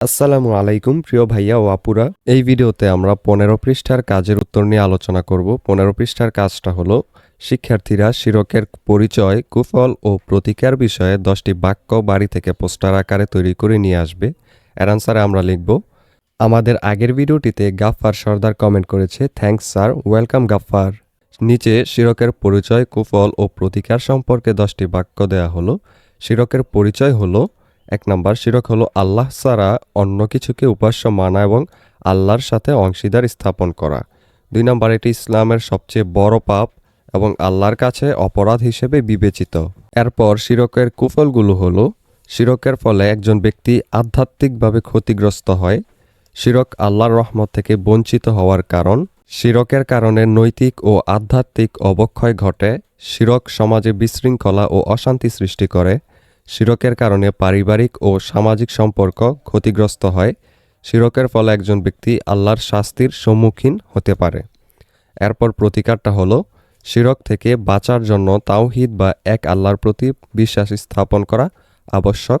আসসালামু আলাইকুম, প্রিয় ভাইয়া ও আপুরা। এই ভিডিওতে আমরা পনেরো পৃষ্ঠার কাজের উত্তর নিয়ে আলোচনা করব। পনেরো পৃষ্ঠার কাজটা হলো, শিক্ষার্থীরা শিরকের পরিচয়, কুফল ও প্রতিকার বিষয়ে দশটি বাক্য বাড়ি থেকে পোস্টার আকারে তৈরি করে নিয়ে আসবে। এর আনসারে আমরা লিখব, আমাদের আগের ভিডিওটিতে গাফফার সর্দার কমেন্ট করেছে থ্যাঙ্কস স্যার ওয়েলকাম গাফফার। নিচে শিরকের পরিচয়, কুফল ও প্রতিকার সম্পর্কে দশটি বাক্য দেয়া হলো। শিরকের পরিচয় হলো এক নম্বর শিরক হলো আল্লাহ ছাড়া অন্য কিছুকে উপাস্য মানা এবং আল্লাহর সাথে অংশীদার স্থাপন করা। দুই নম্বর, এটি ইসলামের সবচেয়ে বড় পাপ এবং আল্লাহর কাছে অপরাধ হিসেবে বিবেচিত। এরপর শিরকের কুফলগুলো হলো, শিরকের ফলে একজন ব্যক্তি আধ্যাত্মিকভাবে ক্ষতিগ্রস্ত হয়। শিরক আল্লাহর রহমত থেকে বঞ্চিত হওয়ার কারণ, শিরকের কারণে নৈতিক ও আধ্যাত্মিক অবক্ষয় ঘটে। শিরক সমাজে বিশৃঙ্খলা ও অশান্তি সৃষ্টি করে। শিরকের কারণে পারিবারিক ও সামাজিক সম্পর্ক ক্ষতিগ্রস্ত হয়। শিরকের ফলে একজন ব্যক্তি আল্লাহর শাস্তির সম্মুখীন হতে পারে। এরপর প্রতিকারটা হলো, শিরক থেকে বাঁচার জন্য তাওহিদ বা এক আল্লাহর প্রতি বিশ্বাস স্থাপন করা আবশ্যক।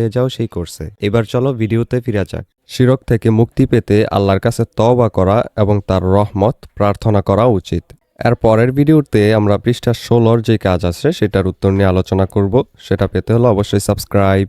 হয়ে যাও সেই করছে এবার চলো ভিডিওতে ফিরা যাক। শিরক থেকে মুক্তি পেতে আল্লাহর কাছে তওবা করা এবং তার রহমত প্রার্থনা করা উচিত। এর পরের ভিডিওতে আমরা পৃষ্ঠা ষোলোর যে কাজ আছে সেটার উত্তর নিয়ে আলোচনা করব। সেটা পেতে হলো অবশ্যই সাবস্ক্রাইব।